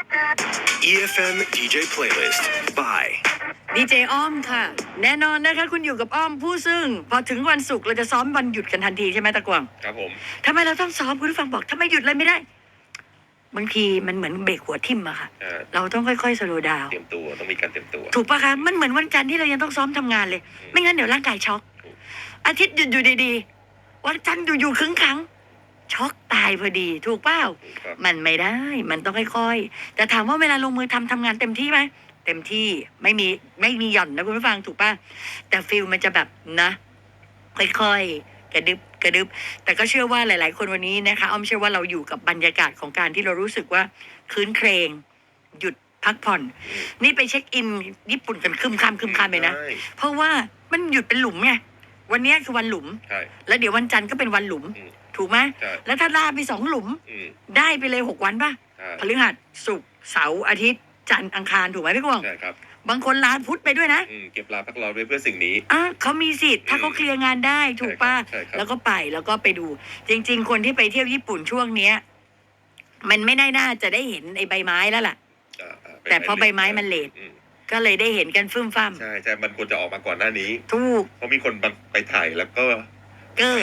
EFM DJ Playlist by ดีเจอ้อมค่ะ แน่นอนนะคะคุณอยู่กับอ้อมผู้ซึ่ง พอถึงวันศุกร์เราจะซ้อมวันหยุดกันทันทีใช่ไหมตะกวางครับผม ทำไมเราต้องซ้อมคุณผู้ฟังบอกทำไมหยุดเลยไม่ได้ บางทีมันเหมือนเบรกหัวทิ่มอะค่ะอ่าเราต้องค่อยๆสโลว์ดาวเตรียมตัวต้องมีการเตรียมตัว ถูกปะคะมันเหมือนวันจันทร์ที่เรายังต้องซ้อมทำงานเลย ไม่งั้นเดี๋ยวร่างกายช็อก อาทิตย์หยุดอยู่ดีๆ วันจันทร์อยู่ๆครึ่งครั้ง ช็อกตายพอดี ถูกเปล่าครับ มันไม่ได้ มันต้องค่อยๆ แต่ถามว่าเวลาลงมือทำทำงานเต็มที่ไหมเต็มที่ไม่มีไม่มีหย่อนนะคุณผู้ฟังถูกป่ะแต่ฟิลมันจะแบบนะ ค่อยๆ กระดึบกระดึบ แต่ก็เชื่อว่าหลาย ๆ คนวันนี้นะคะอ้อมเชื่อว่าเราอยู่กับบรรยากาศของการที่เรารู้สึกว่าคืนเครง หยุดพักผ่อน นี่ไปเช็คอินญี่ปุ่นกันคึมคามคึมคามเลยนะ ใช่เพราะว่ามันหยุดเป็นหลุมไง วันเนี้ยคือวันหลุม ใช่ แล้วเดี๋ยววันจันทร์ก็เป็นวันหลุม อืม ถูกไหมใช่แล้วถ้าลาไปสองหลุมอืมได้ไปเลยหกวันป่ะใช่พฤหัสศุกร์เสาร์อาทิตย์ จันทร์อังคารถูกไหมพี่กวางใช่ครับบางคนลาพุธไปด้วยนะอืมเก็บลาพักร้อนไว้เพื่อสิ่งนี้ อะเขามีสิทธิ์ถ้าเขาเคลียร์งานได้ถูกป่ะ ใช่ครับ แล้วก็ไปแล้วก็ไปดู จริง ๆ คนที่ไปเที่ยวญี่ปุ่นช่วงเนี้ย มันไม่ได้น่าจะได้เห็นไอ้ใบไม้แล้วล่ะ อ่าอ่าแต่เพราะใบไม้มันเลท อืม ก็เลยได้เห็นกันฟึ่มฟ้ามใช่ใช่มันควรจะออกมาก่อนหน้านี้ ถูก เพราะมีคนบางไปถ่ายแล้วก็เกอร์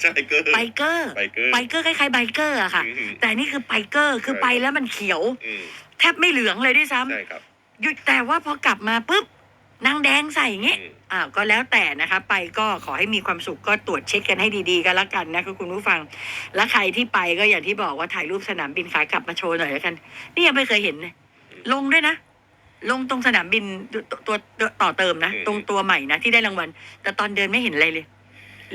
ใช่เกอร์ไบเกอร์ไบเกอร์ไบเกอร์คล้ายๆไบเกอร์อะค่ะอืมแต่นี่คือไบเกอร์คือใช่ไปแล้วมันเขียวอืมแทบไม่เหลืองเลยด้วยซ้ำใช่ครับหยุดแต่ว่าพอกลับมาปุ๊บนางแดงใส่อย่างงี้อืมอ่าก็แล้วแต่นะคะ ไปก็ขอให้มีความสุขก็ตรวจเช็คกันให้ดีๆกันละกันนะคะคุณผู้ฟัง และใครที่ไปก็อย่างที่บอกว่าถ่ายรูปสนามบินขากลับมาโชว์หน่อยแล้วกัน นี่ยังไม่เคยเห็นเลยลงด้วยนะ ลงตรงสนามบินตัวตัวตัวต่อเติมนะ ตรงตัวใหม่นะที่ได้รางวัล แต่ตอนเดินไม่เห็นอะไรเลย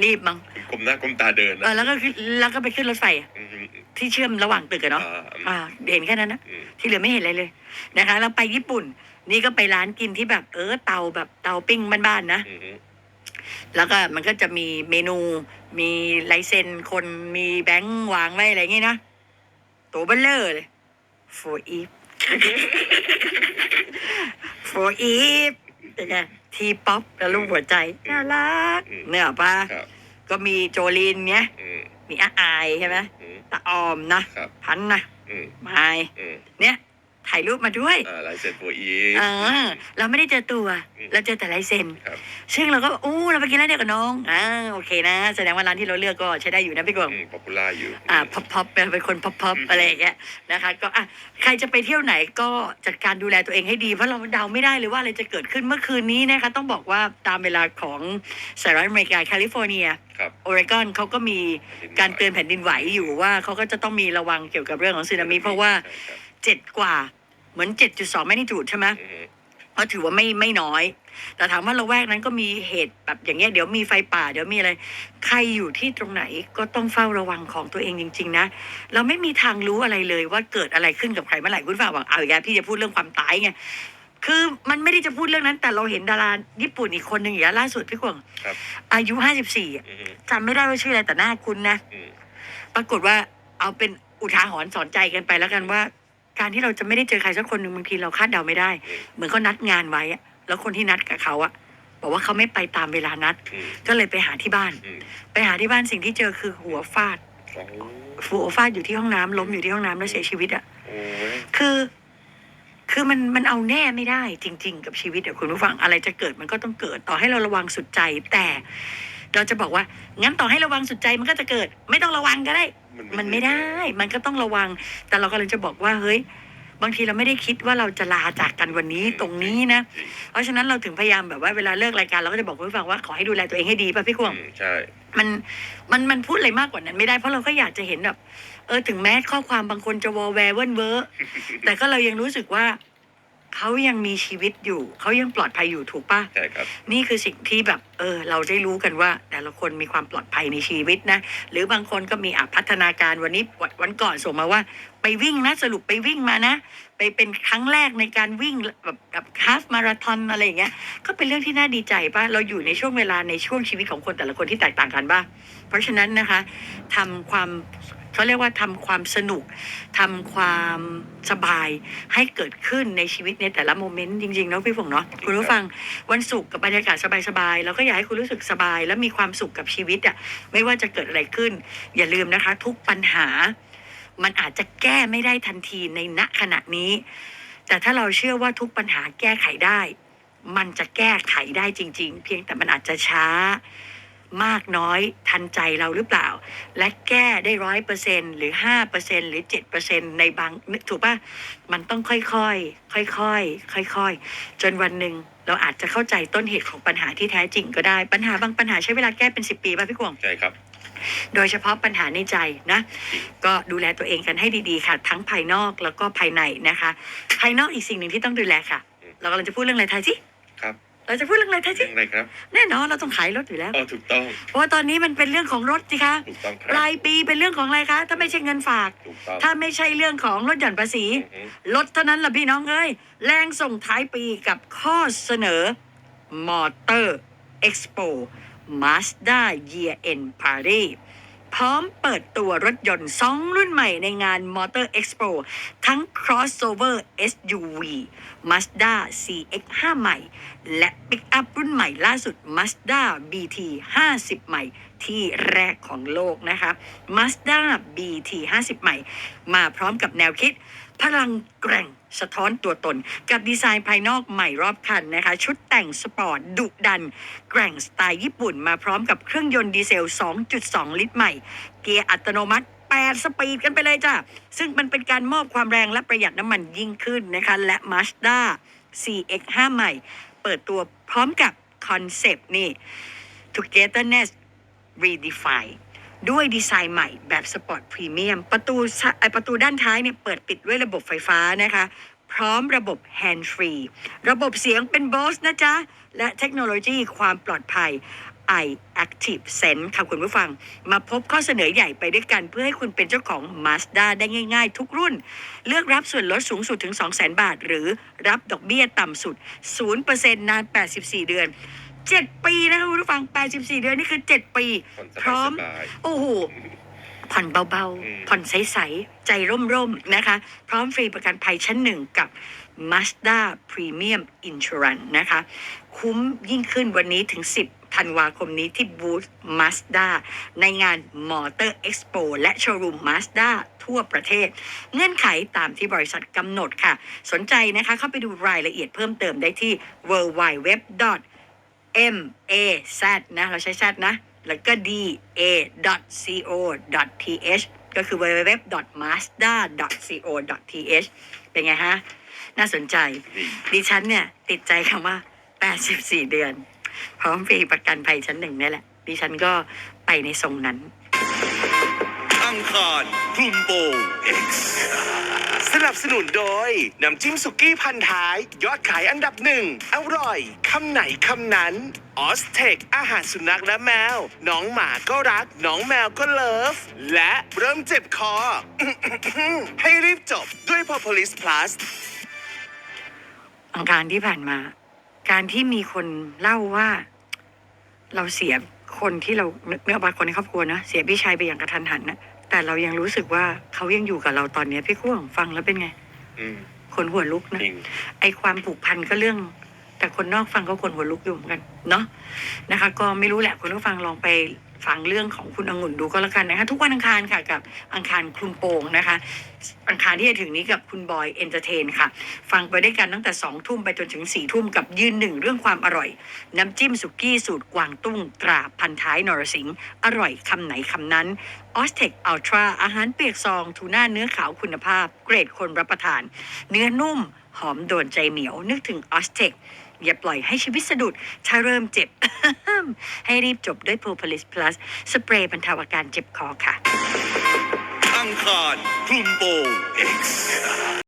รีบมั้งกลมหน้ากลมตาเดินเออแล้วก็ขึ้นแล้วก็ไปขึ้นรถไฟอะอืมอืมที่เชื่อมระหว่างตึกอะเนาะอ่าอ่าเห็นแค่นั้นนะอืมที่เหลือไม่เห็นอะไรเลยนะคะแล้วไปญี่ปุ่น นี่ก็ไปร้านกินที่แบบเออเตาแบบเตาปิ้งบ้านๆนะอืมอืมแล้วก็มันก็จะมีเมนู มีลายเซ็นคนมีแบงค์วางไว้อะไรอย่างงี้นะตัวเบลเลอร์เลย for Eve for Eve เป็นไงทีป๊อปแล้วรูปหัวใจน่ารักเนื้ออกปะครับก็มีโจลินเนี้ยอืมมีอาอายใช่ไหมอืมตาออมนะ ครับ พันนะอืมไมายอืมเนี่ย ถ่ายรูปมาด้วยอ่าลายเซ็นโฟอีเออเราไม่ได้เจอตัวอืมเราเจอแต่ลายเซ็นครับ ซึ่งเราก็โอ้เราไปกินร้านเดียวกับน้องอ่าโอเคนะ แสดงว่าร้านที่เราเลือกก็ใช้ได้อยู่นะพี่กวางอืมป๊อปปูล่าอยู่อ่าพอปพอปเป็นคนพอปพอปอืมอะไรอย่างเงี้ยนะคะ ก็อะใครจะไปเที่ยวไหนก็จัดการดูแลตัวเองให้ดีเพราะเราเดาไม่ได้เลยว่าอะไรจะเกิดขึ้นเมื่อคืนนี้นะคะต้องบอกว่าตามเวลาของสหรัฐอเมริกาแคลิฟอร์เนียครับโอเรกอนเขาก็มีการเตือนแผ่นดินไหวอยู่ว่าเขาก็จะต้องมีระวังเกี่ยวกับเรื่องของสึนามิเพราะว่าใช่ครับเจ็ดกว่า เหมือนเจ็ดจุดสองแมกนิจูดใช่ไหมอืมก็ถือว่าไม่ไม่น้อย แต่ถามว่าละแวกนั้นก็มีเหตุแบบอย่างเงี้ยเดี๋ยวมีไฟป่าเดี๋ยวมีอะไร ใครอยู่ที่ตรงไหนก็ต้องเฝ้าระวังของตัวเองจริง ๆ นะ เราไม่มีทางรู้อะไรเลยว่าเกิดอะไรขึ้นกับใครเมื่อไหร่คุณฝ่าบอกเอาอีกแล้วพี่จะพูดเรื่องความตายไงคือมันไม่ได้จะพูดเรื่องนั้น แต่เราเห็นดาราญี่ปุ่นอีกคนหนึ่งอย่างล่าสุดพี่กวางครับอายุห้าสิบสี่อืมจำไม่ได้ว่าชื่ออะไรแต่หน้าคุณนะอืมปรากฏว่าเอาเป็นอุทาหรณ์สอนใจกันไปแล้วกันว่า การที่เราจะไม่ได้เจอใครสักคนหนึ่งบางทีเราคาดเดาไม่ได้อืมเหมือนเขานัดงานไว้อะแล้วคนที่นัดกับเขาอะบอกว่าเขาไม่ไปตามเวลานัด อืมก็เลยไปหาที่บ้าน อืมไปหาที่บ้านสิ่งที่เจอคือหัวฟาด โอ้หัวฟาดอยู่ที่ห้องน้ำล้มอยู่ที่ห้องน้ำแล้วเสียชีวิตอะโอ้ยคือ คือมันมันเอาแน่ไม่ได้จริง ๆ กับชีวิตอะคุณผู้ฟังอะไรจะเกิดมันก็ต้องเกิดต่อให้เราระวังสุดใจแต่ เราจะบอกว่างั้นต่อให้ระวังสุดใจมันก็จะเกิด ไม่ต้องระวังก็ได้ มันไม่ได้ มันก็ต้องระวัง แต่เรากำลังจะบอกว่าเฮ้ย บางทีเราไม่ได้คิดว่าเราจะลาจากกันวันนี้ตรงนี้นะ เพราะฉะนั้นเราถึงพยายามแบบว่าเวลาเลิกรายการเราก็จะบอกคุณผู้ฟังว่าขอให้ดูแลตัวเองให้ดีป่ะพี่ควงอืมใช่ มันมันมันพูดอะไรมากกว่านั้นไม่ได้เพราะเราก็อยากจะเห็นแบบ เออถึงแม้ข้อความบางคนจะวอลแวร์เวิร์นเวอร์แต่ก็เรายังรู้สึกว่า เขายังมีชีวิตอยู่ เขายังปลอดภัยอยู่ถูกป่ะใช่ครับ นี่คือสิ่งที่แบบเออเราได้รู้กันว่า แต่ละคนมีความปลอดภัยในชีวิตนะ หรือบางคนก็มีอะพัฒนาการวันนี้วันวันก่อนส่งมาว่า ไปวิ่งนะสรุปไปวิ่งมานะ ไปเป็นครั้งแรกในการวิ่งแบบแบบฮาฟมาราธอนอะไรอย่างเงี้ยก็เป็นเรื่องที่น่าดีใจป่ะเราอยู่ในช่วงเวลาในช่วงชีวิตของคนแต่ละคนที่แตกต่างกันป่ะเพราะฉะนั้นนะคะทำความ เขาเรียกว่าทำความสนุกทำความสบายให้เกิดขึ้นในชีวิตในแต่ละโมเมนต์จริงๆเนาะพี่ฝงเนาะคุณผู้ฟังวันศุกร์กับบรรยากาศสบายๆแล้วก็อยากให้คุณรู้สึกสบาย และมีความสุขกับชีวิตอะไม่ว่าจะเกิดอะไรขึ้น อย่าลืมนะคะ ทุกปัญหา มันอาจจะแก้ไม่ได้ทันทีในณขณะนี้ แต่ถ้าเราเชื่อว่าทุกปัญหาแก้ไขได้ มันจะแก้ไขได้จริง ๆ เพียงแต่มันอาจจะช้า มากน้อยทันใจเราหรือเปล่า และแก้ได้ร้อยเปอร์เซ็นหรือห้าเปอร์เซ็นหรือเจ็ดเปอร์เซ็นในบางถูกปะมันต้องค่อยๆค่อยๆค่อยๆ จนวันหนึ่งเราอาจจะเข้าใจต้นเหตุของปัญหาที่แท้จริงก็ได้ปัญหาบางปัญหาใช้เวลาแก้เป็นสิบปีป่ะพี่กวงใช่ครับโดยเฉพาะปัญหาในใจนะ ก็ดูแลตัวเองกันให้ดีๆค่ะ ทั้งภายนอกแล้วก็ภายในนะคะ ภายนอกอีกสิ่งหนึ่งที่ต้องดูแลค่ะ เรากำลังจะพูดเรื่องอะไรไทยสิครับ เราจะพูดเรื่องอะไรไทยสิเรื่องอะไรครับแน่นอนเราต้องขายรถอยู่แล้ว อ๋อถูกต้องเพราะว่าตอนนี้มันเป็นเรื่องของรถสิคะถูกต้องคปรับลายปีเป็นเรื่องของอะไรคะ ถ้าไม่ใช่เงินฝาก ถูกต้องถ้าไม่ใช่เรื่องของลดหย่อนภาษี อือฮึลดเท่านั้นล่ะพี่น้องเอ้ยแรงส่งท้ายปีกับข้อเสนอ Motor Expo Mazda Year End Party พร้อมเปิดตัวรถยนต์2รุ่นใหม่ในงาน Motor Expo ทั้ง crossover SUV Mazda CX-5 ใหม่ และ Pickup รุ่นใหม่ล่าสุด Mazda BT 50 ใหม่ ที่แรกของโลกนะคะ Mazda BT 50 ใหม่ มาพร้อมกับแนวคิด พลังแกร่งสะท้อนตัวตน กับดีไซน์ภายนอกใหม่รอบคันนะคะ ชุดแต่งสปอร์ตดุดัน แกร่งสไตล์ญี่ปุ่นมาพร้อมกับเครื่องยนต์ดีเซล 2.2 ลิตรใหม่ เกียร์อัตโนมัติ8สปีดกันไปเลยจ้ะ ซึ่งมันเป็นการมอบความแรงและประหยัดน้ำมันยิ่งขึ้นนะคะ และ Mazda CX-5 ใหม่ เปิดตัวพร้อมกับคอนเซปต์นี่ Togetherness Redefine ด้วยดีไซน์ใหม่แบบสปอร์ตพรีเมียมประตูไอประตูด้านท้ายเนี่ยเปิดปิดด้วยระบบไฟฟ้านะคะ พร้อมระบบ Hand Free ระบบเสียงเป็น Bose นะจ๊ะ และเทคโนโลยีความปลอดภัย i Active Sense ค่ะคุณผู้ฟัง มาพบข้อเสนอใหญ่ไปด้วยกัน เพื่อให้คุณเป็นเจ้าของ Mazda ได้ง่าย ๆ ทุกรุ่น เลือกรับส่วนลดสูงสุดถึง 200,000 บาท หรือรับดอกเบี้ยต่ำสุด 0%นาน 84 เดือน 7ปีนะคะคุณผู้ฟัง84เดือนนี่คือ7ปีผ่อนสพร้อมบายโอ้โหผ่อนเบาอืมๆผ่อนใส ๆ ใจร่ม ๆ นะคะ พร้อมฟรีประกันภัยชั้นหนึ่งกับ Mazda Premium Insurance นะคะ คุ้มยิ่งขึ้นวันนี้ถึง 10ธันวาคมนี้ที่บูธ Mazda ในงาน Motor Expo และโชว์รูม Mazda ทั่วประเทศ เงื่อนไขตามที่บริษัทกำหนดค่ะ สนใจนะคะเข้าไปดูรายละเอียดเพิ่มเติมได้ที่ w w w m a z นะ เราใช้ z นะ แล้วก็ d a co th ก็คือ www mazda co th เป็นไงฮะ น่าสนใจดีดิฉันเนี่ย ติดใจคำว่า 84 เดือน พร้อมฟรีประกันภัยชั้นหนึ่งนี่แหละ ดิฉันก็ไปในทรงนั้น อังคารคลุมโปง X สนับสนุนโดย น้ำจิ้มสุกี้พันท้าย ยอดขายอันดับหนึ่ง อร่อย คำไหนคำนั้นออสเทคอาหารสุนัขและแมว น้องหมาก็รัก น้องแมวก็เลิฟ และเริ่มเจ็บคอ ให้รีบจบด้วย Propolis Plus อังคารที่ผ่านมา การที่มีคนเล่าว่า เราเสียคนที่เราเนื้อบาคนในครอบครัวนะเสียพี่ชายไปอย่างกระทันหันนะ แต่เรายังรู้สึกว่าเขายังอยู่กับเราตอนเนี้ยพี่ข่วงฟังแล้วเป็นไง อืมคนหัวลุกนะ จริง ไอความผูกพันก็เรื่อง แต่คนนอกฟังก็คนหัวลุกอยู่เหมือนกันเนาะนะคะ ก็ไม่รู้แหละคุณผู้ฟังลองไป ฟังเรื่องของคุณองุ่นดูก็แล้วกันนะคะทุกวันอังคารค่ะกับอังคารคลุมโปงนะคะ อังคารที่จะถึงนี้กับคุณบอยเอนเตอร์เทนค่ะ ฟังไปได้วยกันตั้งแต่สองทุ่มไปจนถึงสี่ทุ่มกับยืนหนึ่งเรื่องความอร่อย น้ำจิ้มสุกี้สูตรกวางตุ้งตราพันท้ายนรสิงห์อร่อยคำไหนคำนั้นออสเทคอัลตราอาหารเปียกซองทูน่าเนื้อขาวคุณภาพ เกรดคนรับประทาน เนื้อนุ่มหอมโดนใจเหนียวนึกถึงออสเทค อย่าปล่อยให้ชีวิตสะดุด ถ้าเริ่มเจ็บ ให้รีบจบด้วย Propolis Plus สเปรย์บรรเทาอาการเจ็บคอค่ะ อังคารคลุมโปง X